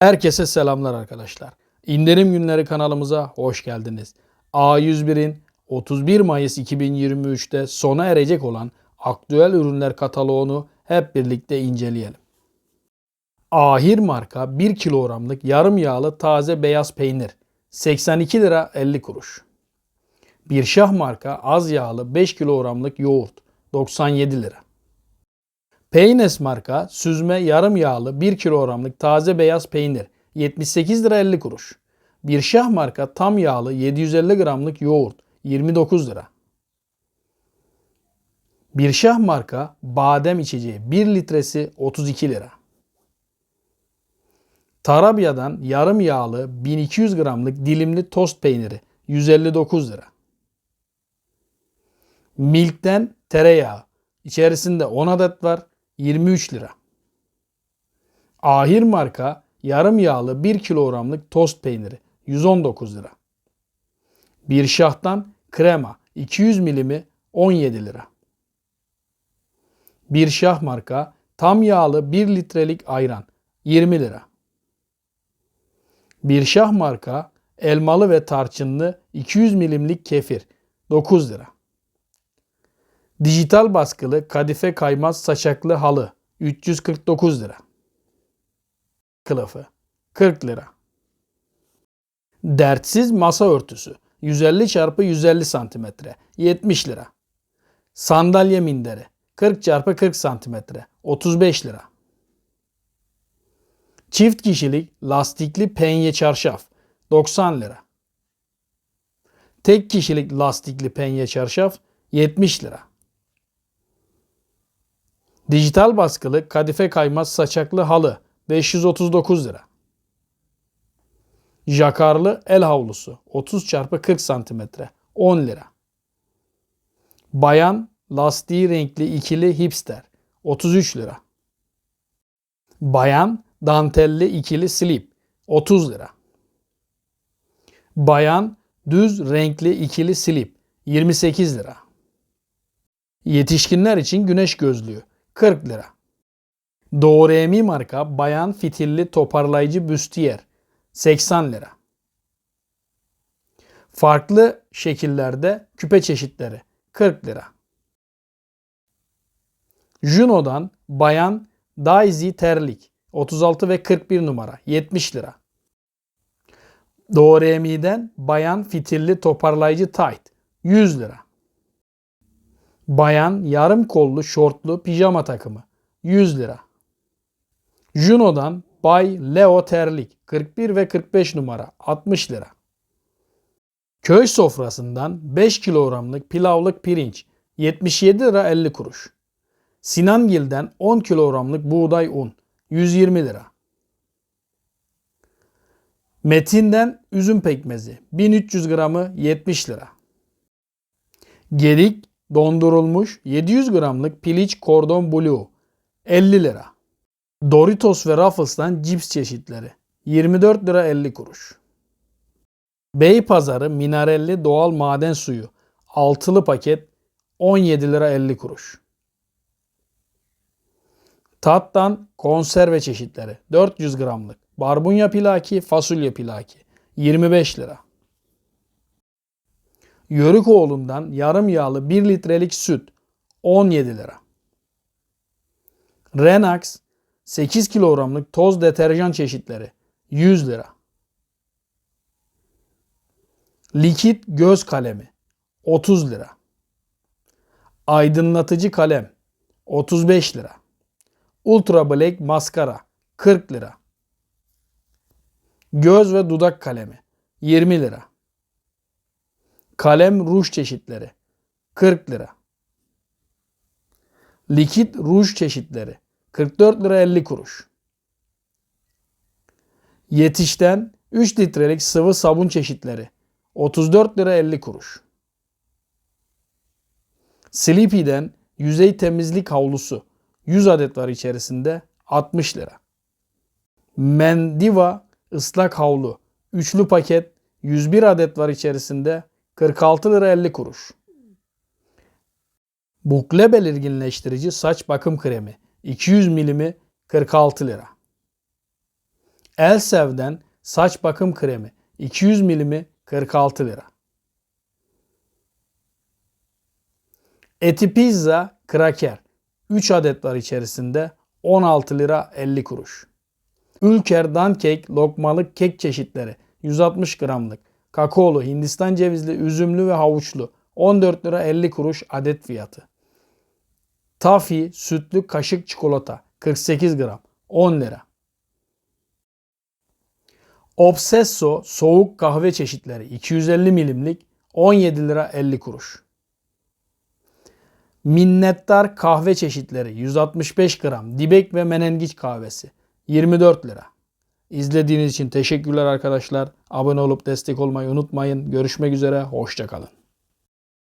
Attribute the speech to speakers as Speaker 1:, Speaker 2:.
Speaker 1: Herkese selamlar arkadaşlar. İndirim günleri kanalımıza hoş geldiniz. A101'in 31 Mayıs 2023'te sona erecek olan aktüel ürünler kataloğunu hep birlikte inceleyelim. Ahir marka 1 kilogramlık yarım yağlı taze beyaz peynir 82 lira 50 kuruş. Bir şah marka az yağlı 5 kilogramlık yoğurt 97 lira. Peynes marka süzme yarım yağlı 1 kilogramlık taze beyaz peynir 78 lira 50 kuruş. Bir şah marka tam yağlı 750 gramlık yoğurt 29 lira. Bir şah marka badem içeceği 1 litresi 32 lira. Tarabya'dan yarım yağlı 1200 gramlık dilimli tost peyniri 159 lira. Milk'ten tereyağı içerisinde 10 adet var 23 lira. Ahir marka yarım yağlı 1 kilogramlık tost peyniri 119 lira. Bir şahtan krema 200 milimi 17 lira. Bir şah marka tam yağlı 1 litrelik ayran 20 lira. Bir şah marka elmalı ve tarçınlı 200 milimlik kefir 9 lira. Dijital baskılı kadife kaymaz saçaklı halı 349 lira. Kılıfı 40 lira. Dertsiz masa örtüsü 150 çarpı 150 santimetre 70 lira. Sandalye minderi 40 çarpı 40 santimetre 35 lira. Çift kişilik lastikli penye çarşaf 90 lira. Tek kişilik lastikli penye çarşaf 70 lira. Dijital baskılı kadife kaymaz saçaklı halı 539 lira. Jakarlı el havlusu 30 x 40 cm 10 lira. Bayan lastiği renkli ikili hipster 33 lira. Bayan dantelli ikili slip 30 lira. Bayan düz renkli ikili slip 28 lira. Yetişkinler için güneş gözlüğü 40 lira. Doğru marka bayan fitilli toparlayıcı büstiyer 80 lira. Farklı şekillerde küpe çeşitleri 40 lira. Juno'dan bayan Daisy terlik 36 ve 41 numara 70 lira. Doğru bayan fitilli toparlayıcı tight 100 lira. Bayan yarım kollu şortlu pijama takımı 100 lira. Juno'dan Bay Leo terlik 41 ve 45 numara 60 lira. Köy sofrasından 5 kilogramlık pilavlık pirinç 77 lira 50 kuruş. Sinangil'den 10 kilogramlık buğday un 120 lira. Metin'den üzüm pekmezi 1300 gramı 70 lira. Gedik dondurulmuş 700 gramlık piliç kordon blue 50 lira. Doritos ve Ruffles'tan cips çeşitleri 24 lira 50 kuruş. Beypazarı minarelli doğal maden suyu altılı paket 17 lira 50 kuruş. Tattan konserve çeşitleri 400 gramlık barbunya pilaki fasulye pilaki 25 lira. Yörükoğlu'ndan yarım yağlı 1 litrelik süt 17 lira. Renax 8 kilogramlık toz deterjan çeşitleri 100 lira. Likit göz kalemi 30 lira. Aydınlatıcı kalem 35 lira. Ultra Black maskara 40 lira. Göz ve dudak kalemi 20 lira. Kalem ruj çeşitleri 40 lira. Likit ruj çeşitleri 44 lira 50 kuruş. Yetişten 3 litrelik sıvı sabun çeşitleri 34 lira 50 kuruş. Sleepy'den yüzey temizlik havlusu 100 adet var içerisinde 60 lira. Mendiva ıslak havlu üçlü paket 101 adet var içerisinde 46 lira 50 kuruş. Bukle belirginleştirici saç bakım kremi 200 milimi 46 lira. Elsev'den saç bakım kremi 200 milimi 46 lira. Eti pizza kraker 3 adet var içerisinde 16 lira 50 kuruş. Ülker Dankek lokmalık kek çeşitleri 160 gramlık. Kakaolu, Hindistan cevizli, üzümlü ve havuçlu 14 lira 50 kuruş adet fiyatı. Tafi sütlü kaşık çikolata 48 gram 10 lira. Obsesso soğuk kahve çeşitleri 250 milimlik 17 lira 50 kuruş. Minnettar kahve çeşitleri 165 gram dibek ve menengiç kahvesi 24 lira. İzlediğiniz için teşekkürler arkadaşlar. Abone olup destek olmayı unutmayın. Görüşmek üzere. Hoşçakalın.